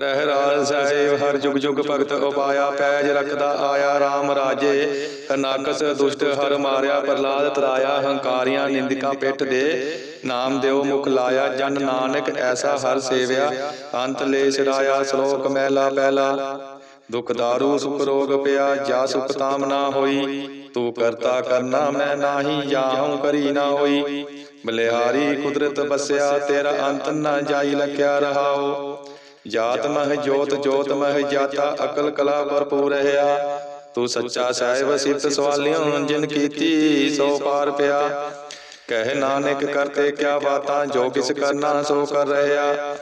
ਰਹਿ ਰਾਜ ਸਾਹਿਬ, ਹਰ ਜੁਗ ਜੁਗ ਭਗਤ ਉਪਾਇਆ, ਪੈਜ ਰੱਖਦਾ ਆਇਆ RAM ਰਾਜੇ। ਹਨਾਕਸ ਦੁਸ਼ਟ ਹਰ ਮਾਰਿਆ ਪ੍ਰਲਾਦ ਤਰਾਇਆ, ਹੰਕਾਰੀਆਂ ਨਿੰਦਕਾਂ ਪਿੱਠ ਦੇ। ਨਾਮ ਦਿਓ ਮੁਖ ਲਾਇਆ, ਜਨ ਨਾਨਕ ਐਸਾ ਹਰ ਸੇਵਿਆ। ਅੰਤ ਲੈ ਸਿਰਾਇਆ ਸ਼ਲੋਕ ਮਹਿਲਾ ਪਹਿਲਾ। ਦੁਖ ਦਾਰੂ, ਸੁਖ ਰੋਗ ਪਿਆ, ਜਾ ਸੁਖ ਤਾਮ ਨਾ ਹੋਈ। ਤੂੰ ਕਰਤਾ ਕਰਨਾ ਮੈਂ ਨਾਹੀ ਜਾਹਉ ਕਰੀ ਨਾ ਹੋਈ। ਬਲਿਹਾਰੀ ਕੁਦਰਤ ਬਸਿਆ, ਤੇਰਾ ਅੰਤ ਨਾ ਜਾਈ, ਲਖਿਆ ਰਹਾਓ ਜਾਤ ਮਹਿ ਜੋਤ ਜੋਤ ਮਹਿ ਜਾਤਾ ਅਕਲ ਕਲਾ ਭਰਪੂਰ ਰਹਾ ਤੂੰ ਸੱਚਾ ਸਾਹਿਬ ਸਿਫਤ ਸਵਾਲਿਓ ਜਿਨ ਕੀਤੀ ਸੋ ਪਾਰ ਪਿਆ। ਕਹਿ ਨਾਨਕ ਕਰਤੇ ਕਿਆ ਬਾਤਾਂ ਜੋ ਕਿਸ ਕਰਨਾ ਸੋ ਕਰ ਰਹਾ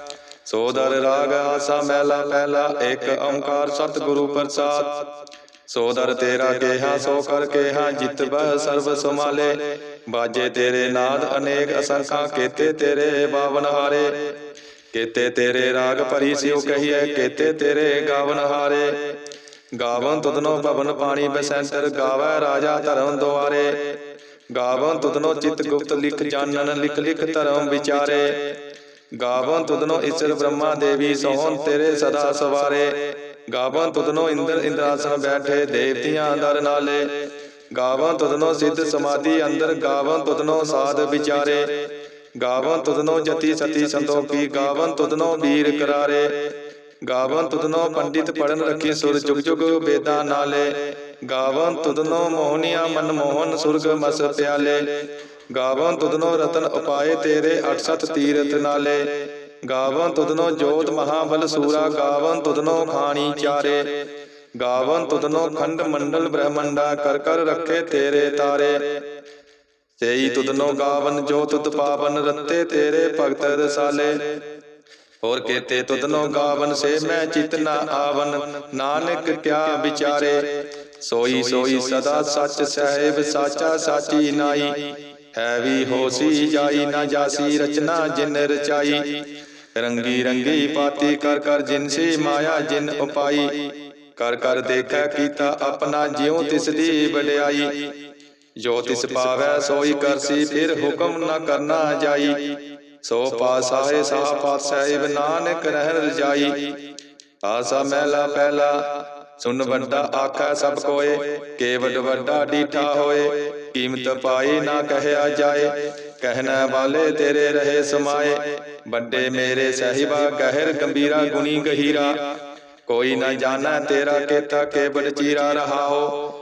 ਸੋ ਦਰ ਰਾਗ ਆਸਾ ਮਹਿਲਾ ਪਹਿਲਾ ਇੱਕ ਓੰਕਾਰ ਸਤਿਗੁਰੂ ਪ੍ਰਸਾਦ। ਸੋ ਦਰ ਤੇਰਾ ਕੇਹਾ ਸੋ ਕਰ ਕੇਹਾ ਜਿਤ ਬਹ ਸਰਬ ਸਮਾਲੇ ਬਾਜੇ ਤੇਰੇ ਨਾਦ ਅਨੇਕ ਅਸੰਖਾਂ ਕੇਤੇ ਤੇਰੇ ਬਾਵਨ ਹਾਰੇ ਕੇਤੇ ਤੇਰੇ ਰਾਗ ਭਰੀ ਸਿਉ ਕਹੀਐ, ਕੇਤੇ ਤੇਰੇ ਗਾਵਨ ਹਾਰੇ। ਗਾਵਨ ਤੁਧਨੋ ਭਵਨ ਪਾਣੀ ਬਸੰਤਰ ਗਾਵੈ ਰਾਜਾ ਧਰਮ ਦੁਆਰੇ। ਗਾਵਨ ਤੁਧਨੋ ਚਿਤ ਗੁਪਤ ਲਿਖ ਜਾਣਨ, ਲਿਖ ਲਿਖ ਧਰਮ ਵਿਚਾਰੇ। ਗਾਵਨ ਤੁਧਨੋ ਈਸ਼ਰ ਬ੍ਰਹਮਾ ਦੇਵੀ ਸੋਹਣ ਤੇਰੇ ਸਦਾ ਸਵਾਰੇ। ਗਾਵਨ ਤੁਧਨੋ ਇੰਦਰ ਇੰਦਰਾਸਨ ਬੈਠੇ ਦੇਵਤਿਆਂ ਦਰ ਨਾਲੇ। ਗਾਵਨ ਤੁਧਨੋ ਸਿੱਧ ਸਮਾਧੀ ਅੰਦਰ, ਗਾਵਨ ਤੁਧਨੋ ਸਾਧ ਵਿਚਾਰੇ। ਗਾਵਨ ਤੁਧਨੋ ਜਤੀ ਸਤੀ ਸੰਤੋਖੀ ਗਾਵਨ ਤੁਧਨੋ ਵੀਰ ਕਰਾਰੇ। ਗਾਵਨ ਤੁਧਨੋ ਪੰਡਿਤ ਪੜਨ ਰੱਖੀ ਸੁਰ ਜੁਗ ਜੁਗ ਵੇਦਾਂ ਨਾਲੇ। ਗਾਵਨ ਤੁਧਨੋ ਮੋਹਨੀਆ ਮਨ ਮੋਹਨ ਸੁਰਗ ਮਸ ਪਿਆਲੇ। ਗਾਵਨ ਤੁਧਨੋ ਰਤਨ ਉਪਾਏ ਤੇਰੇ 68 ਤੀਰਥ ਨਾਲੇ। ਗਾਵਨ ਤੁਧਨੋ ਜੋਤ ਮਹਾਬਲ ਸੂਰਾ, ਗਾਵਨ ਤੁਧਨੋ ਖਾਣੀ ਚਾਰੇ। ਗਾਵਨ ਤੁਧਨੋ ਖੰਡ ਮੰਡਲ ਬ੍ਰਹਮੰਡਾ, ਕਰ ਕਰ ਰੱਖੇ ਤੇਰੇ ਤਾਰੇ। ਤੇਈ ਤੁਧਨੋ ਗਾਵਨ, ਜੋ ਤੁਧ ਪਾਵਨ ਰੱਤੇ ਤੇਰੇ ਭਗਤ ਰਸਾਲੇ। ਹੋਰ ਕੇਤੇ ਤੁਧਨੋ ਗਾਵਨ, ਸੇ ਮੈਂ ਚਿਤ ਨਾ ਆਵਨ। ਨਾਨਕ ਕਿਆ ਵਿਚਾਰੇ, ਸੋਈ ਸੋਈ ਸਦਾ ਸੱਚ ਸਹਿਬ, ਸਾਚਾ ਸਾਚੀ ਨਾਈ। ਹੈ ਵੀ ਹੋਸੀ ਜਾਈ, ਨਾ ਜਾਸੀ ਰਚਨਾ ਜਿਨ ਰਚਾਈ। ਰੰਗੀ ਰੰਗੀ ਪਾਤੀ ਕਰ ਕਰ ਜਿਨ ਸੇ ਮਾਇਆ ਜਿਨ ਉਪਾਈ। ਕਰ ਕਰ ਦੇਖੈ ਕੀਤਾ ਆਪਣਾ ਜਿਉ ਤਿਸ ਦੀ ਵਡਿਆਈ। ਜੋ ਤਿਸ ਪਾਵੈ ਸੋਈ ਕਰਸੀ ਫਿਰ ਹੁਕਮ ਨਾ ਕਰਨਾ ਜਾਈ। ਸੋ ਪਾਸਾਏ ਸਾਹ ਪਾਤ ਸਾਹਿਬ ਨਾਨਕ ਰਹਿ ਰਜਾਈ ਆਸਾ ਮਹਿਲਾ ਪਹਿਲਾ ਸੁਨ ਵੱਡਾ ਆਖਾ ਸਭ ਕੋਏ ਕੇਵਡ ਵੱਡਾ ਡੀਠਾ ਹੋਏ ਕੀਮਤ ਪਾਈ ਨਾ ਕਹਿਆ ਜਾਏ। ਕਹਿਣਾ ਵਾਲੇ ਤੇਰੇ ਰਹੇ ਸਮਾਏ। ਵੱਡੇ ਮੇਰੇ ਸਹਿਬਾ ਗਹਿਰ ਗੰਭੀਰਾ ਗੁਣੀ ਗਹੀਰਾ। ਕੋਈ ਨਾ ਜਾਣਾ ਤੇਰਾ ਕੇਤਾ ਕੇਵਡ ਚੀਰਾ ਰਹਾਓ।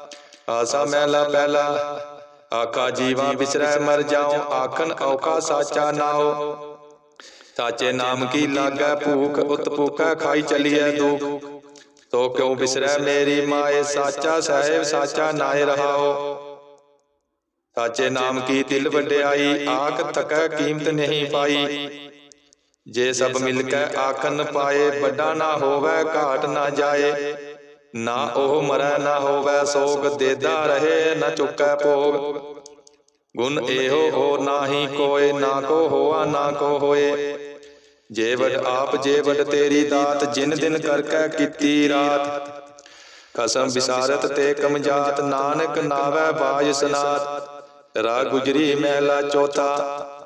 ਆਸਾ ਮਹਿਲਾ ਪਹਿਲਾ। ਆਕਾ ਜੀਵਾ ਵਿਸਰੈ ਮਰ ਜਾਉ ਆਖਨ ਔਕਾ ਸਾਚਾ ਨਾਉ। ਸਾਚੇ ਨਾਮ ਕੀ ਲਾਗੈ ਭੂਖ ਉਤ ਭੂਖੈ ਖਾਈ ਚਲੀਐ ਦੁਖ। ਤੋ ਕਿਉ ਵਿਸਰੈ ਮੇਰੀ ਮਾਏ ਸਾਚਾ ਸਾਹਿਬ ਸਾਚਾ ਨਾਏ ਰਹਾਓ। ਸਾਚੇ ਨਾਮ ਕੀ ਤਿਲ ਵਡਿਆਈ ਆਖ ਥਕੈ ਕੀਮਤ ਨਹੀਂ ਪਾਈ। ਜੇ ਸਭ ਮਿਲ ਕੇ ਆਖਨ ਪਾਏ ਵੱਡਾ ਨਾ ਹੋਵੇ ਘਾਟ ਨਾ ਜਾਏ। ਨਾ ਉਹ ਮਰੈ, ਨਾ ਹੋਵੇ ਸੋਗ, ਦੇਦਾ ਰਹੇ, ਨਾ ਚੁੱਕੈ ਭੋਗ। ਗੁਣ ਇਹੋ ਹੋ, ਨਾਹੀ ਕੋਏ, ਨਾ ਕੋ ਹੋਆ, ਨਾ ਕੋ ਹੋਏ। ਜੇ ਆਪ ਜੇ ਤੇਰੀ ਦਾਤ, ਜਿਨ ਦਿਨ ਕਰਕੈ ਕੀਤੀ ਰਾਤ। ਕਸਮ ਵਿਸਾਰਤ ਤੇ ਕਮਜਾਤ, ਨਾਨਕ ਨਾਵੈ ਬਾਜ ਸਨਾਤ। ਰਾ ਗੁਜਰੀ ਮਹਿਲਾ ਚੌਥਾ।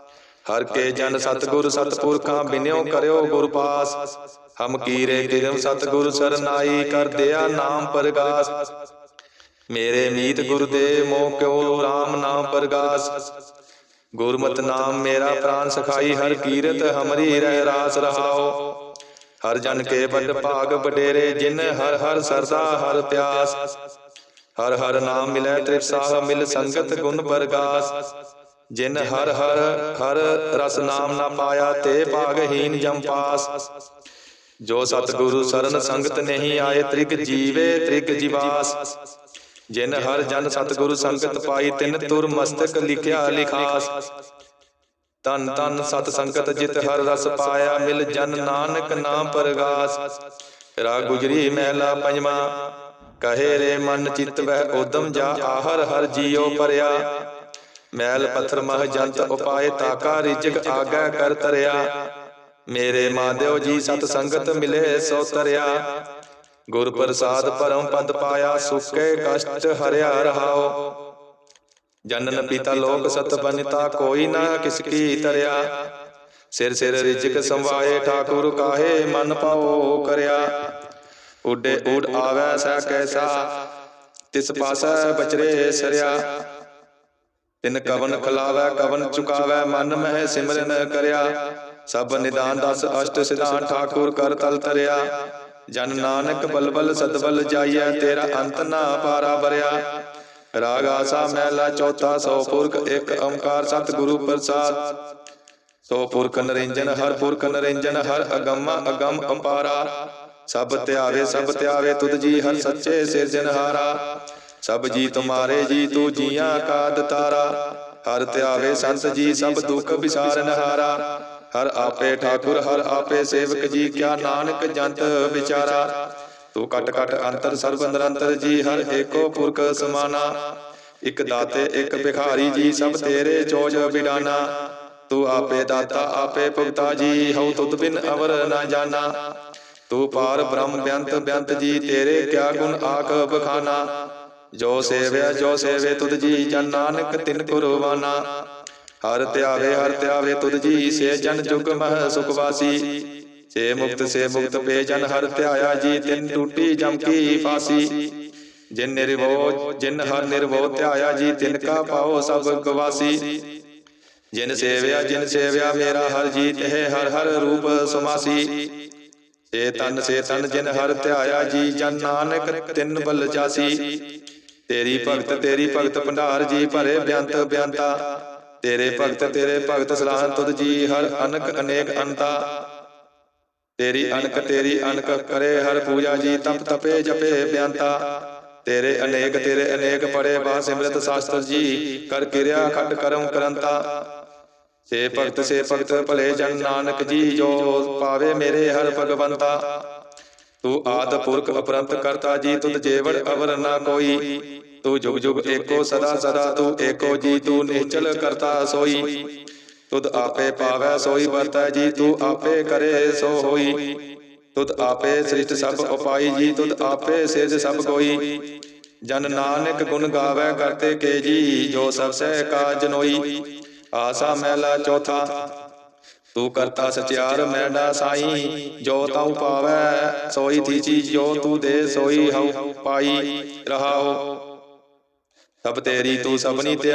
ਹਰ ਕੇ ਜਨ ਸਤਗੁਰ ਸਤਪੁਰਖਾਂ ਬਿਨਿਓ ਕਰਿਓ ਗੁਰ ਪਾਸ ਹਮ ਕੀਰੇ ਕਿਰਮ ਸਤਗੁਰ ਸਰਨਾਈ ਕਰ ਦਿਆ ਨਾਮ ਪਰਗਾਸ। ਮੇਰੇ ਮੀਤ ਗੁਰ ਦੇ ਮੋਹ ਕਿਉ RAM ਨਾਮ ਪਰਗਾਸ। ਗੁਰਮਤਿ ਨਾਮ ਮੇਰਾ ਪ੍ਰਾਨ ਸਖਾਈ ਹਰ ਕੀਰਤ ਹਮਰੀ ਰਹਿ ਰਾਸ ਰਹਾਓ। ਹਰ ਜਨ ਕੇ ਵੱਡ ਭਾਗ ਵਡੇਰੇ ਜਿਨ ਹਰ ਹਰ ਸਰਦਾ ਹਰ ਪਿਆਸ। ਹਰ ਹਰ ਨਾਮ ਮਿਲੈ ਤ੍ਰਿਪਸਾਹ ਮਿਲ ਸੰਗਤ ਗੁਣ ਪਰਗਾਸ। ਜਿਨ ਹਰ ਹਰ ਹਰ ਰਸ ਨਾਮ ਨਾ ਪਾਇਆ ਤੇ ਭਾਗਹੀਨ ਜਮ ਪਾਸ। ਜੋ ਸਤਿਗੁਰੂ ਸਰਨ ਸੰਗਤ ਨਹੀਂ ਆਏ ਤ੍ਰਿਗ ਜੀਵੇ ਤ੍ਰਿਗ ਜਿਵਾਸ। ਜਿਨ ਹਰ ਜਨ ਸਤਿਗੁਰੂ ਸੰਗਤ ਪਾਈ ਤਿਨ ਤੁਰ ਮਸਤਕ ਲਿਖਿਆ ਲਿਖਾਸ। ਤਨ ਤਨ ਸਤ ਸੰਗਤ ਜਿਤ ਹਰ ਰਸ ਪਾਇਆ ਮਿਲ ਜਨ ਨਾਨਕ ਨਾਮ ਪਰਗਾਸ। ਰਾਗ ਗੁਜਰੀ ਮਹਿਲਾ ਪੰਜਵਾਂ। ਕਹੇ ਰੇ ਮਨ ਚਿਤ ਵਹਿ ਉਦਮ ਜਾ ਆਹਰ ਹਰ ਜੀਉ ਪਰਿਆ ਮੈਲ ਪੱਥਰ ਮਹ ਜੰਤ ਉਪਾਏ ਤਾਕਾ ਰਿਜਕ ਆਗੈ ਕਰ ਤਰਿਆ। ਮੇਰੇ ਮਾਧਿਓ ਜੀ ਸਤ ਸੰਗਤ ਮਿਲੇ ਸੋ ਤਰਿਆ। ਗੁਰ ਪ੍ਰਸਾਦ ਪਰਮ ਪਦ ਪਾਇਆ ਸੁਖੇ ਕਸ਼ਟ ਹਰਿਆ ਰਹਾਓ। ਜਨਨ ਪਿਤਾ ਲੋਕ ਸਤ ਬਨਿਤਾ ਕੋਈ ਨਾ ਕਿਸ ਕੀ ਤਰਿਆ। ਸਿਰ ਸਿਰ ਰਿਜਕ ਸੰਵਾਏ ਠਾਕੁਰ ਕਾਹੇ ਮਨ ਪਾਓ ਕਰਿਆ। ਉੱਡੇ ਉਡ ਆਵੈ ਸੈ ਕੈਸਾ। ਤਿਸ ਪਾਸੈ ਬਚਰੇ ਸਰਿਆ। ਤਿਨ ਕਵਨ ਖਲਾਵੈ, ਕਵਨ ਚੁਕਾਵੈ, ਮਨ ਮਹਿ ਸਿਮਰਨ ਕਰਿਆ। ਸਭ ਨਿਦਾਨ ਦਸ, ਅਸ਼ਟ ਸਿਧਾਨ ਠਾਕੁਰ ਕਰ ਤਲ ਤਰਿਆ। ਜਨ ਨਾਨਕ ਬਲਬਲ ਸਦਬਲ ਜਾਈਐ, ਤੇਰਾ ਅੰਤ ਨਾ ਪਾਰਾ ਬਰਿਆ। ਰਾਗ ਆਸਾ ਮਹਿਲਾ ਚੌਥਾ, ਸੋ ਪੁਰਖ ਇੱਕ ਓੰਕਾਰ ਸਤਿਗੁਰੂ ਪ੍ਰਸਾਦ। ਸੋ ਪੁਰਖ ਨਰਿੰਜਨ, ਹਰ ਪੁਰਖ ਨਰਿੰਜਨ, ਹਰ ਅਗੰਮ ਅਗੰਮ ਅਪਾਰਾ। ਸਭ ਧਿਆਵੇ ਸਭ ਧਿਆਵੇ, ਤੁਧ ਜੀ ਹਰ ਸੱਚੇ ਸਿਰਜਨਹਾਰਾ ਸਭ ਜੀ ਤੁਮਾਰੇ ਜੀ, ਤੂੰ ਜੀਆਂ ਕਾ ਦਤਾਰਾ। ਹਰ ਧਿਆਵੇ ਸੰਤ ਜੀ, ਸਭ ਦੁੱਖ ਵਿਸਾਰਨਹਾਰਾ ਹਰ। ਆਪੇ ਠਾਕੁਰ, ਹਰ ਆਪੇ ਸੇਵਕ ਜੀ, ਕਿਆ ਨਾਨਕ ਜੰਤ ਵਿਚਾਰਾ। ਤੂੰ ਕਟ ਕਟ ਅੰਤਰ ਸਰਬ ਨਿਰੰਤਰ ਜੀ, ਹਰ ਏਕੋ ਪੁਰਖ ਸਮਾਨਾ। ਇਕ ਦਾਤੇ, ਇਕ ਭਿਖਾਰੀ ਜੀ, ਸਭ ਤੇਰੇ ਚੋਜ ਬਿਡਾਨਾ। ਤੂੰ ਆਪੇ ਦਾਤਾ, ਆਪੇ ਭੁਗਤਾ ਜੀ, ਹਉ ਤੁਧ ਬਿਨ ਅਵਰ ਨਾ ਜਾਣਾ ਤੂੰ ਪਾਰ ਬ੍ਰਹਮ ਬਿਆੰਤ ਬਿਆੰਤ ਜੀ, ਤੇਰੇ ਕਿਆ ਗੁਣ ਆਖ ਬਖਾਨਾ। ਜੋ ਸੇਵਿਆ, ਜੋ ਸੇਵੇ ਤੁਧ ਜੀ ਜਨ ਨਾਨਕ, ਤਿਨ ਕੁਰਬਾਨਾ। ਹਰ ਧਿਆਵੇ ਹਰ ਧਿਆਵੇ ਤੁਧ ਜੀ ਸੇ ਜਨ ਜੁਗ ਮਹ ਸੁਖ ਵਾਸੀ। ਸੇ ਮੁਕਤ ਸੇ ਮੁਕਤ ਪੇ ਜਨ ਹਰ ਧਿਆਇਆ ਜੀ, ਤਿਨ ਟੂਟੀ ਜਮ ਕੀ ਫਾਸੀ। ਜਿਨ ਨਿਰਵੋ ਜਿਨ ਹਰ ਨਿਰਵੋ ਧਿਆਇਆ ਜੀ, ਤਿਨ ਕਾ ਪਾਓ ਸਭ ਗਵਾਸੀ। ਜਿਨ ਸੇਵਿਆ ਜਿਨ ਸੇਵਿਆ ਮੇਰਾ ਹਰ ਜੀ ਹੈ, ਹਰ ਹਰ ਰੂਪ ਸਮਾਸੀ। ਸੇ ਤਨ ਸੇ ਤਨ ਜਿਨ ਹਰ ਧਿਆਇਆ ਜੀ, ਜਨ ਨਾਨਕ, ਤਿੰਨ ਬਲ ਜਾਸੀ ਤੇਰੀ ਭਗਤ ਤੇਰੀ ਭਗਤ ਭੰਡਾਰ ਜੀ ਭਰੇ ਬਿਆੰਤ ਬਿਆੰਤਾ। ਤੇਰੇ ਭਗਤ ਤੇਰੇ ਭਗਤ ਸਲਾਹਨ ਤੁਧ ਜੀ ਹਰ ਅਨਕ ਅਨੇਕ ਅੰਤਾ ਤੇਰੀ ਅਨਕ ਤੇਰੀ ਅਨਕ ਕਰੇ ਹਰ ਪੂਜਾ ਜੀ ਤਪ ਤਪੇ ਜਪੇ ਬਿਆੰਤਾ। ਤੇਰੇ ਅਨੇਕ ਤੇਰੇ ਅਨੇਕ ਪੜੇ ਬਾ ਸਿਮਰਤ ਸ਼ਾਸਤਰ ਜੀ, ਕਰ ਕਿਰਿਆ ਖਟ ਕਰਮ ਕਰੰਤਾ। ਸੇ ਭਗਤ ਸੇ ਭਗਤ ਭਲੇ ਜਨ ਨਾਨਕ ਜੀ, ਜੋ ਪਾਵੇ ਮੇਰੇ ਹਰ ਭਗਵੰਤਾ। ਤੂੰ ਆਦ ਪੁਰਖ ਅਪਰੰਤ ਕਰਤਾ ਜੀ, ਤੁਧ ਜੇਵੜ ਅਵਰ ਨਾ ਕੋਈ। ਤੂੰ ਜੁਗ ਜੁਗ ਏਕੋ ਸਦਾ ਸਦਾ, ਤੂੰ ਏਕੋ ਜੀ, ਤੂੰ ਨਿਸ਼ਚਲ ਕਰਤਾ ਸੋਈ। ਤੁਧ ਆਪੇ ਪਾਵੈ ਸੋਈ ਵਰਤੈ ਜੀ, ਤੂੰ ਆਪੇ ਕਰੇ ਸੋ ਹੋਈ। ਤੁਧ ਆਪੇ ਸ੍ਰਿਸ਼ਟ ਸਭ ਉਪਾਈ ਜੀ, ਤੁਧ ਆਪੇ ਸਿਰਜ ਸਭ ਕੋਈ। ਜਨ ਨਾਨਕ ਗੁਣ ਗਾਵੇ ਕਰਤੇ ਕੇ ਜੀ, ਜੋ ਸਭ ਸਹਿ ਕਾ ਜਨੋਈ ਆਸਾ ਮਹਿਲਾ ਚੌਥਾ ਤੂੰ ਕਰਤਾ ਸਚਿਆਰ ਮੈਡਾ ਸਾਈ, ਜੋ ਤਉ ਪਾਵੈ, ਸੋਈ ਥੀ ਜੋ ਤੂੰ ਦੇ ਸੋਈ ਹਉ, ਪਾਈ ਰਹਾਓ। ਸਭ ਤੇਰੀ ਤੂੰ ਸਭਨੀ ਤੇ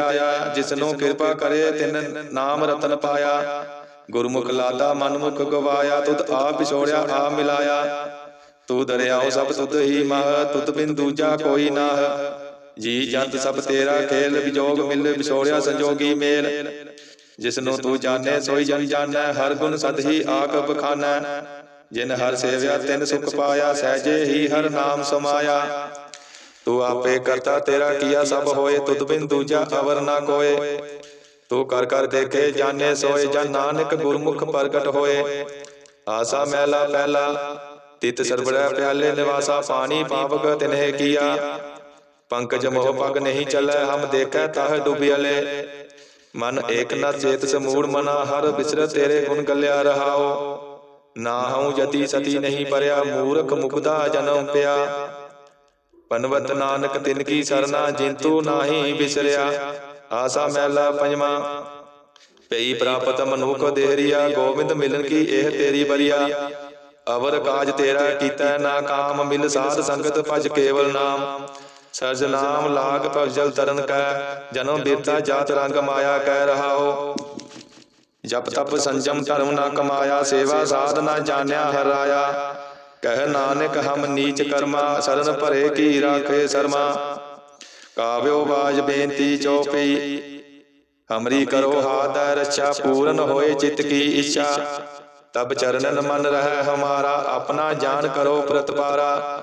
ਜਿਸਨੂੰ ਕਿਰਪਾ ਕਰੇ, ਤਿਨ ਨਾਮ ਰਤਨ ਪਾਇਆ। ਗੁਰਮੁਖ ਲਾਦਾ ਮਨਮੁਖ ਗਵਾਇਆ, ਤੁਧ ਆਪ ਵਿਛੋੜਿਆ ਆ ਮਿਲਾਇਆ। ਤੂੰ ਦਰਿਆਓ ਸਭ ਤੁਧ ਹੀ ਮਹ, ਤੁਧ ਬਿਨ ਦੂਜਾ ਕੋਈ ਨਾਹ। ਜੀ ਜੰਤ ਸਭ ਤੇਰਾ ਖੇਲ, ਵਿਜੋਗ ਮਿਲ, ਵਿਛੋੜਿਆ ਸੰਜੋਗੀ ਮੇਲ। ਜਿਸਨੂੰ ਤੂੰ ਜਾਣੈ, ਸੋਈ ਜਨ ਜਾਣੈ, ਹਰ ਗੁਣ ਸਦ ਹੀ ਆਕ ਬਖਾਨੈ। ਜਿਨ ਹਰ ਸੇਵਿਆ, ਤਿਨ ਸੁਖ ਪਾਇਆ, ਸਹਿਜੇ ਹੀ ਹਰ ਨਾਮ ਸਮਾਇਆ। ਤੂੰ ਆਪੇ ਕਰਤਾ, ਤੇਰਾ ਕੀਆ ਸਭ ਹੋਏ, ਤੁਧ ਬਿਨ ਦੂਜਾ ਅਵਰ ਨਾ ਕੋਏ। ਤੂੰ ਕਰ ਕਰ ਦੇਖੇ ਜਾਣੇ, ਸੋਏ ਜਨ ਨਾਨਕ ਗੁਰਮੁਖ ਪ੍ਰਗਟ ਹੋਏ। ਆਸਾ ਮਹਿਲਾ ਪਹਿਲਾ ਤਿਤ ਸਰਬੜਾ ਪਿਆਲੇ ਨਿਵਾਸਾ, ਪਾਣੀ ਪਾਵਕ ਤਿਨਹਿ ਕੀਆ। ਪੰਕਜ ਮੋਹ ਪਗ ਨਹੀਂ ਚੱਲੈ, ਹਮ ਦੇਖੈ ਤਹ ਡੁਬਿਆਲੇ ਮਨ ਏਕ ਨ ਚੇਤ ਸਮੂੜ ਮਨਾ, ਹਰ ਬਿਸਰ ਤੇਰੇ ਗੁਣ ਗੱਲਿਆ ਰਹਾਓ। ਨਾ ਹਉ ਜਤੀ ਸਤੀ ਨਹੀਂ ਪਰਿਆ, ਮੂਰਖ ਮੁਕਦਾ ਜਨਮ ਪਿਆ ਪਨਵਤ ਨਾਨਕ ਤਿਨ ਕੀ ਸਰਨਾ, ਜਿੰਤੂ ਨਾਹੀ ਬਿਸਰਿਆ। ਆਸਾ ਮੈਲਾ ਪੰਜਵਾਂ ਪਈ ਪ੍ਰਾਪਤ ਮਨੁਖ ਦੇਹਰੀਆ, ਗੋਬਿੰਦ ਮਿਲਨ ਕੀ ਇਹ ਤੇਰੀ ਬਰੀਆ। ਅਵਰ ਕਾਜ ਤੇਰਾ ਕੀਤਾ, ਨਾ ਕਾਮ ਮਿਲ ਸਾਧ ਸੰਗਤ ਭਜ ਕੇਵਲ ਨਾਮ। ਸਰਜ ਨਾਮ ਲਾਗ ਭਜਲ ਤਰਨ ਕੈ, ਜਨਮ ਬੀਰਤਾ ਜਾਤ ਰੰਗ ਮਾਇਆ ਕਹਿ ਰਹਾਓ। ਜਪ ਤਪ ਸੰਜਮ ਧਰਮ ਨਾ ਕਮਾਇਆ, ਸੇਵਾ ਸਾਧ ਨਾ ਜਾਣਿਆ ਹਰਾਇਆ ਕਹਿ ਨਾਨਕ ਹਮ ਨੀਚ ਕਰਮਾ, ਸਰਨ ਭਰੇ ਕੀ ਰਾਖੇ ਸਰਮਾ। ਕਾਵਿਓ ਬਾਜ ਬੇਨਤੀ ਚੋਪਈ ਹਮਰੀ ਕਰੋ ਹਾਦੈ ਰੱਛਾ, ਪੂਰਨ ਹੋਏ ਚਿਤ ਕੀ ਇੱਛਾ। ਤਬ ਚਰਨਨ ਮਨ ਰਹਿ ਹਮਾਰਾ, ਆਪਣਾ ਜਾਨ ਕਰੋ ਪ੍ਰਤਪਾਰਾ।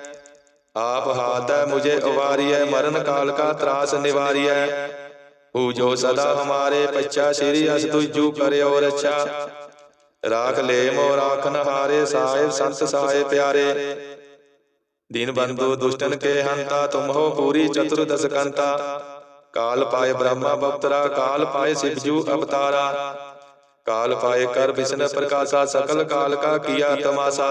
आप हाथ है मुझे उवारिय मरण काल का त्रास निवारिय पूजो सदा हमारे पच्चा श्री अस तुझू करे और अच्छा राख ले मो राखन हारे साहेब संत साहे प्यारे दीन बंधु दुष्टन के हंता तुम हो पूरी चतुर्दश कंता काल पाए ब्रह्मा बप्तरा काल पाए शिवजू अवतारा काल पाए कर विष्णु प्रकाशा सकल काल का किया तमाशा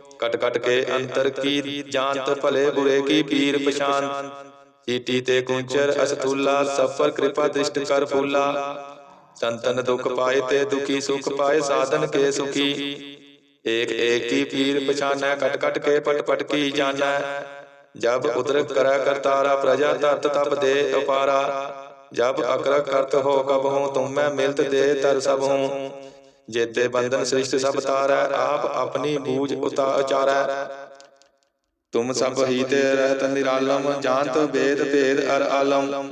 ਕਟ ਕਟ ਕੇ ਅੰਤਰ ਕੀ ਜਾਂਤ ਭਲੇ ਬੁਰੇ ਕੀ ਪੀਰ ਪਛਾਨ ਚੀਤੀ ਤੇ ਕੁੰਚਰ ਅਸਤੂਲਾ ਸਫਰ ਕਿਰਪਾ ਦ੍ਰਿਸ਼ਟ ਕਰ ਫੂਲਾ। ਸੰਤਨ ਦੁਖ ਪਾਏ ਤੇ ਦੁਖੀ ਸੁਖ ਪਾਏ ਸਾਧਨ ਕੇ ਸੁਖੀ। ਏਕ ਏਕ ਕੀ ਪੀਰ ਪਛਾਨੈ ਕਟ ਕਟ ਕੇ ਪਟ ਪਟ ਕੀ ਜਾਣੈ। ਜਬ ਉਦਰਕ ਕਰਾ ਕਰਤਾਰਾ ਪ੍ਰਜਾ ਤਤ ਤਪ ਦੇ ਉਪਾਰਾ। ਜਬ ਅਕਰਕ ਕਰਤ ਹੋ ਕਬਹੂ ਤੁਮੈ ਮਿਲਤ ਦੇ ਤਰ ਸਭੂ। ਜੇਤੇ ਬੰਧਨ ਸ੍ਰਿਸ਼ਟ ਸਭ ਤਾਰੈ ਆਪ ਆਪਣੀ ਬੂਝ ਉਤਾ ਉਚਾਰੈ। ਤੁਮ ਸਭ ਹੀ ਤੇ ਰਹਿਤ ਨਿਰਾਲਮ ਜਾਣਤ ਵੇਦ ਭੇਦ ਅਰ ਆਲਮ।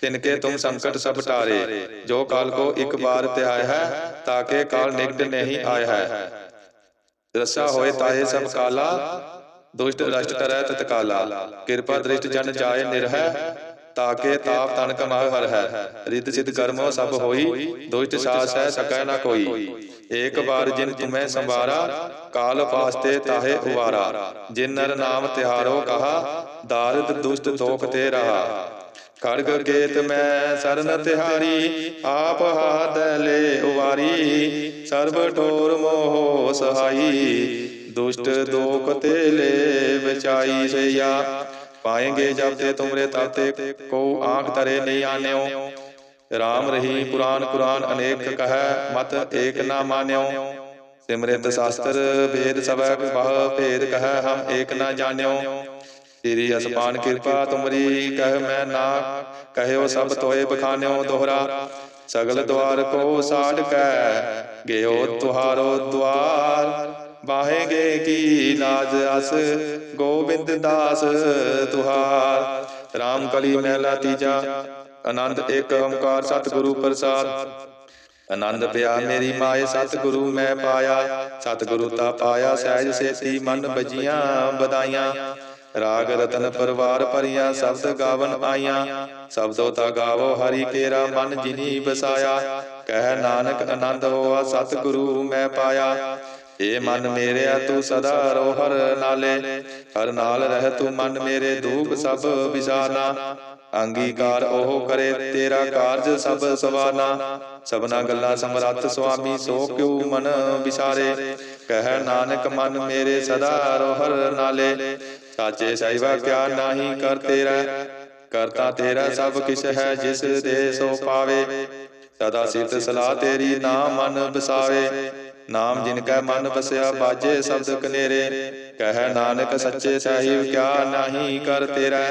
तिनके तुम संकट सब टारे जो काल को एक बार त्याय है ताके काल निकट नहीं आया है रसा होए ताए सब काला दुष्ट रष्ट करੈ तत्काला कृपा दृष्ट जन जाय निर्है ताके ताप तन कमाह हर है रित सिद्ध कर्मो सब होई दुष्ट सास है सकै न कोई एक बार जिन तुम्हें संवारा काल फास्ते ताहे उवारा जिन नर नाम तिहारो कहा दारिद दुष्ट दोख ते रहा ਖੜਗ ਕੇਤ ਮੈਂ ਸਰਨ ਤਿਹਾਰੀ, ਆਪ ਹਾਥ ਲੈ ਉਵਾਰੀ। ਸਰਬ ਠੋਰ ਮੋਹ ਸਹਾਈ, ਦੁਸ਼ਟ ਦੋਖ ਤੇ ਲੈ ਬਚਾਈ ਸਈਆ। ਪਾਏਂਗੇ ਜਬ ਤੇ ਤੁਮਰੇ ਤਾਤੇ ਕੋ ਆਂਖ ਤਰੇ ਨਹੀਂ ਆਨਿਓ। ਰਾਮ ਰਹੀ ਪੁਰਾਨ ਕੁਰਾਨ ਅਨੇਕ ਕਹੈ, ਮਤ ਏਕ ਨਾ ਮਾਨਿਓ। ਸਿਮਰਿਤ ਸ਼ਾਸਤਰ ਵੇਦ ਸਭੈ ਬਹੁ ਭੇਦ ਕਹੈ, ਹਮ ਏਕ ਨਾ ਜਾਣਿਓ। ਤੇਰੀ ਅਸਪਾਨ ਕਿਰਪਾ ਤੁਮਰੀ ਕਹਿ ਮੈਂ ਨਾ ਕਹਿਓ ਸਭ ਤੋਏ ਬਖਾਨਿਓ ਦੋਹਰਾ। ਸਗਲ ਦਵਾਰ ਕੋ ਸਾੜ ਕੈ। ਗਿਓ ਤੁਹਾਰੋ ਦਵਾਰ ਬਾਹੇਗੇ ਕੀ ਲਾਜ ਅਸ। ਗੋਬਿੰਦ ਦਾਸ ਤੁਹਾਰ। ਰਾਮ ਕਲੀ ਮਹਿਲਾ ਤੀਜਾ। ਆਨੰਦ ਏਕ ਓੰਕਾਰ ਸਤਿਗੁਰੂ ਪ੍ਰਸਾਦ। ਆਨੰਦ ਪਿਆ ਮੇਰੀ ਮਾਏ ਸਤਿਗੁਰੂ ਮੈਂ ਪਾਇਆ। ਸਤਿਗੁਰੂ ਤਾ ਪਾਇਆ। ਸਹਿਜ ਸੇਤੀ ਮਨ ਬਜੀਆਂ ਬਦਾਈਆਂ। ਰਾਗ ਰਤਨ ਪਰਵਾਰ ਭਰੀਆਂ ਸ਼ਬਦ ਗਾਵਨ ਆਈਆਂ। ਸ਼ਬਦੋ ਤਾ ਗਾਵੋ ਹਰੀ ਕੇਰਾ ਮਨ ਜਿਨੀ ਬਸਾਇਆ। ਕਹਿ ਨਾਨਕ ਆਨੰਦ ਹੋਆ ਸਤਿਗੁਰੂ ਮੈਂ ਪਾਇਆ। ਏ ਮਨ ਮੇਰਿਆ ਤੂੰ ਸਦਾ ਰੋ ਹਰ ਨਾਲੇ। ਹਰ ਨਾਲ ਰਹਿ ਤੂੰ ਮਨ ਮੇਰੇ ਦੂਖ ਸਭ ਵਿਸਾਰਨਾ। ਅੰਗੀਕਾਰ ਉਹ ਕਰੇ ਤੇਰਾ ਕਾਰਜ ਸਭ ਸਵਾਨਾ ਸਭਨਾ ਗੱਲਾਂ ਸਮਰੱਥ ਸੁਆਮੀ ਸੋ ਕਿਉ ਮਨ ਵਿਸਾਰੇ। ਕਹਿ ਨਾਨਕ ਮਨ ਮੇਰੇ ਸਦਾ ਰੋ ਹਰ ਨਾਲੇ। ਸਾਚੇ ਸਹਿਬਾ ਕਿਆ ਨਾਹੀ ਕਰ ਤੇਰਾ, ਕਰਤਾ ਤੇਰਾ ਸਭ ਕਿਛ ਹੈ ਜਿਸ ਦੇ ਸੋ ਪਾਵੇ। ਸਦਾ ਸਿਫਤ ਸਲਾਹ ਤੇਰੀ ਨਾਮ ਮਨ ਬਸਾਵੇ ਨਾਮ ਜਿਨ ਕੈ ਮਨ ਬਸਿਆ ਬਾਜੇ ਸ਼ਬਦ ਕਨੇਰੇ। ਕਹਿ ਨਾਨਕ ਸੱਚੇ ਸਾਹਿਬ ਕਿਆ ਨਾਹੀ ਕਰ ਤੇਰਾ।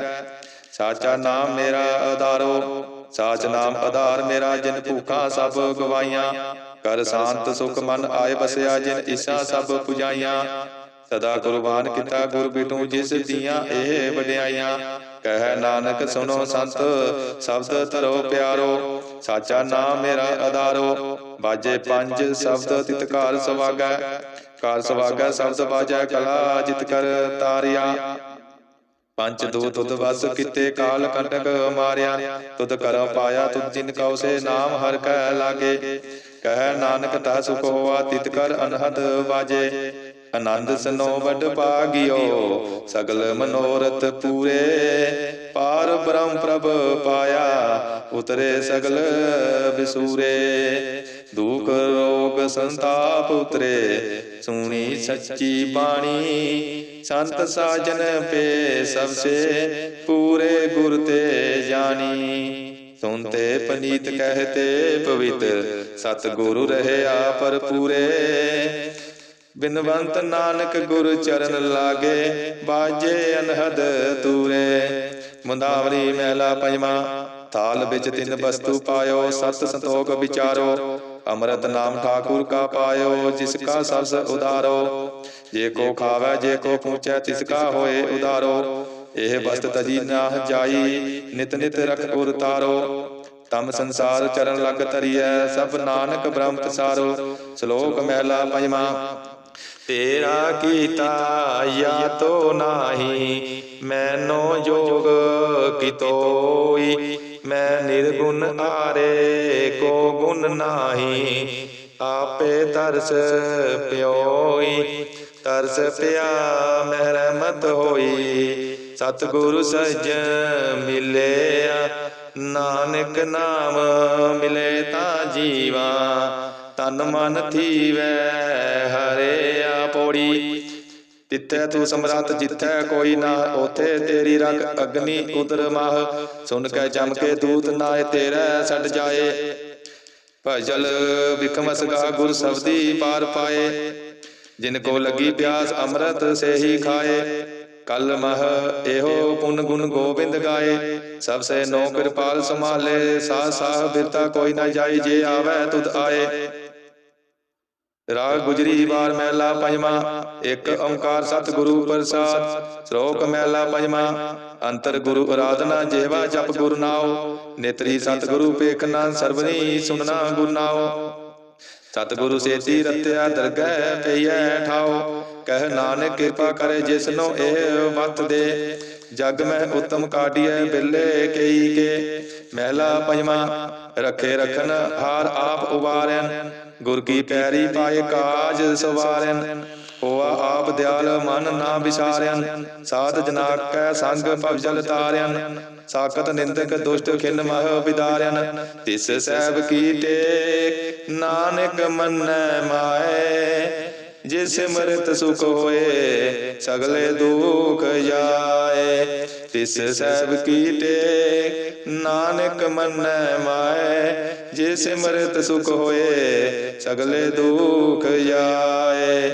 ਸਾਚਾ ਨਾਮ ਮੇਰਾ ਆਧਾਰੋ ਸਾਚ ਨਾਮ ਆਧਾਰ ਮੇਰਾ ਜਿਨ ਭੂਖਾਂ ਸਭ ਗਵਾਈਆਂ। ਕਰ ਸ਼ਾਂਤ ਸੁਖ ਮਨ ਆਏ ਬਸਿਆ ਜਿਨ ਈਸਾ ਸਭ ਪੁਜਾਈਆਂ। ਸਦਾ ਕੁਰਬਾਨ ਕੀਤਾ ਗੁਰ ਬਿਟੂ ਜਿਸ ਦੀਆਂ ਇਹ ਵਡਿਆਈਆਂ। ਕਹਿ ਨਾਨਕ ਸੁਣੋ ਸੰਤ, ਸ਼ਬਦ ਧਰੋ ਪਿਆਰੋ, ਸਾਚਾ ਨਾਮ ਮੇਰਾ ਆਧਾਰੋ ਬਾਜੇ ਪੰਜ ਸ਼ਬਦ ਤਿਤਕਾਰ ਸਵਾਗੈ ਕਾਰ ਸਵਾਗੈ ਸ਼ਬਦ ਬਾਜੈ ਕਲਾ ਜਿਤ ਕਰ ਤਾਰਿਆ। ਪੰਜ ਦੋ ਤੁਧ ਵਸ ਕਿਤੇ ਕਾਲ ਕੰਟਕ ਮਾਰਿਆ, ਤੁਧ ਕਰ ਪਾਇਆ ਤੁਧ ਜਿਨ ਕਉ ਸੇ ਨਾਮ ਹਰ ਕੈ ਲਾਗੇ। ਕਹਿ ਨਾਨਕ ਤਾ ਸੁਖ ਹੋਆ ਤਿਤ ਕਰ ਅਨਹਦ ਵਾਜੇ। ਆਨੰਦ ਸਨੋ ਵਡ ਭਾਗਿਓ ਸਗਲ ਮਨੋਰਥ ਪੂਰੇ। ਪਾਰ। ਬ੍ਰਹਮ ਪ੍ਰਭ ਪਾਇਆ ਉਤਰੇ ਸਗਲ ਵਿਸੂਰੇ ਦੁਖ ਰੋਗ ਸੰਤਾਪ ਉਤਰੇ। ਸੁਣੀ ਸੱਚੀ ਬਾਣੀ। ਸੰਤ ਸਾਜਨ ਪੇ ਸਭ ਸੇ। ਪੂਰੇ ਗੁਰ ਤੇ ਜਾਣੀ। ਸੁਨਤੇ ਪਨੀਤ ਕਹਤੇ ਪਵਿੱਤ। ਸਤ ਗੁਰੂ ਰਹਿਆ ਪਰ ਪੂਰੇ ਬਿਨਵੰਤ ਨਾਨਕ ਗੁਰ ਚਰਨ ਲਾਗੇ, ਬਾਜੇ ਅਨਹਦ ਤੂਰੇ। ਮੁੰਦਾਵਲੀ ਮਹਿਲਾ ਪੰਜਵਾਂ, ਥਾਲ ਵਿੱਚ ਤਿੰਨ ਵਸਤੂ ਪਾਇਓ, ਸਤ ਸੰਤੋਖ ਵਿਚਾਰੋ। ਅੰਮ੍ਰਿਤ ਨਾਮ ਠਾਕੁਰ ਕਾ ਪਾਇਓ, ਜਿਸ ਕਾ ਸਬਸ ਉਦਾਰੋ। ਜੇ ਕੋ ਖਾਵੇ, ਜੇ ਕੋ ਪੂਛੈ, ਤਿਸ ਕਾ ਹੋਏ ਉਦਾਰੋ। ਇਹ ਵਸਤ ਤਜੀ ਨਾ ਜਾਈ, ਨਿਤ ਨਿਤ ਰਖ ਉਰ ਤਾਰੋ। ਤਮ ਸੰਸਾਰ ਚਰਨ ਲਗ ਤਰੀਐ ਸਭ ਨਾਨਕ ਬ੍ਰਹਮ ਪਸਾਰੋ ਸ਼ਲੋਕ ਮਹਿਲਾ ਪੰਜਵਾਂ ਤੇਰਾ ਕੀਤਾ ਯਾ ਤੋ ਨਾਹੀ ਮੈਨੋ ਜੋਗ ਕਿਤੋਈ ਮੈਂ ਨਿਰਗੁਣ ਆਰੇ ਕੋ ਗੁਣ ਨਾਹੀ। ਆਪੇ ਤਰਸ ਪਿਓਈ ਤਰਸ ਪਿਆ ਮਹਿ ਰਹਿਮਤ ਹੋਈ। ਸਤਿਗੁਰੂ ਸਜਣ ਮਿਲਿਆ। ਨਾਨਕ ਨਾਮ ਮਿਲੇ ਤਾਂ ਜੀਵਾ। ਤਨ ਮਨ ਥੀਵੈ ਹਰਿਆ ਪੋੜੀ ਤਿੱਥੈ ਤੂੰ ਸਮਰੱਥ, ਜਿੱਥੈ ਕੋਈ ਨਾ ਉਥੇ ਤੇਰੀ ਰਖ ਅਗਨੀ ਉਦਰ ਮਾਹ। ਸੁਣ ਕੇ ਜਮ ਕੇ ਦੂਤ ਨਾਏ, ਤੇਰਾ ਛੱਡ ਜਾਏ। ਭਜਲ ਵਿਖਮਸ ਗੁਰ ਸਬਦੀ ਪਾਰ ਪਾਏ। ਜਿਨ ਕੋ ਲੱਗੀ ਪਿਆਸ, ਅੰਮ੍ਰਿਤ ਸੇ ਹੀ ਖਾਏ। ਕਲ ਮਹ ਇਹੋ ਪੁਨ ਗੁਣ ਗੋਬਿੰਦ ਗਾਏ। ਸਭ ਸੇ ਨੋ ਕਿਰਪਾਲ ਸੰਭਾਲੇ, ਸਾਹ ਸਾਹ ਬਿਰਤਾ ਕੋਈ ਨਾ ਜਾਈ, ਜੇ ਆਵੇ ਤੁਧ ਆਏ। ਰਾਗ ਗੁਜਰੀ ਵਾਰ ਮਹਿਲਾ ਪੰਜਵਾਂ, ਇੱਕ ਓੰਕਾਰ ਸਤਿਗੁਰੂ ਪ੍ਰਸਾਦ। ਸ਼ਲੋਕ ਮਹਿਲਾ ਪੰਜਵਾਂ, ਅੰਤਰ ਗੁਰੂ ਆਰਾਧਨਾ ਜਿਹਵਾ ਜਪ ਗੁਰ ਨਾਉ। ਨੇਤਰੀ ਸਤਿਗੁਰੂ ਪੇਖਨਾ ਸਰਵਨੀ ਸੁਨਣਾ ਗੁਰ ਨਾਉ। ਸਤਿਗੁਰੂ ਸੇਤੀ ਰਤਿਆ ਦਰਗਹਿ ਪਈਐ ਠਾਉ। ਕਹਿ ਨਾਨਕ ਕਿਰਪਾ ਕਰੇ ਜਿਸਨੋ ਇਹ ਵਤ ਦੇ। ਜਗ ਮੈਂ ਉਤਮ ਕਾਢੀਐ ਬਿੱਲੇ ਕਈ ਕੇ। ਮਹਿਲਾ ਪੰਜਵਾਂ ਰਖੇ ਰਖਨ ਹਾਰ ਆਪ ਉਬਾਰੈਨ ਗੁਰ ਕੀ ਪੈਰੀ ਪਾਏ ਕਾਜ ਸਵਾਰੈਨ। ਹੋਆ ਆਪ ਦਿਆਲ ਮਨ ਨਾ ਵਿਸਾਰਿਆਨ ਸਾਧ ਜਨਾ ਕੈ ਸੰਗ ਭਵਜਲ ਤਾਰਿਆਨ ਸਾਖਤ ਨਿੰਦਕ ਦੁਸ਼ਟ ਖਿਨ ਮਹ ਵਿਦਾਰਿਆਨ ਤਿਸ ਸਹਿਬ ਕੀ ਟੇਕ, ਨਾਨਕ ਮੰਨੈ ਮਾਏ। ਜਿਸ ਸਿਮਰਤ ਸੁਖ ਹੋਏ, ਸਗਲੇ ਦੁਖ ਜਾਏ। ਤਿਸ ਸਹਿਬ ਕੀ ਨਾਨਕ ਮੰਨੈ ਮਾਏ। ਜਿਸ ਸਿਮਰਤ ਸੁਖ ਹੋਏ, ਸਗਲੇ ਦੁਖ ਜਾਏ।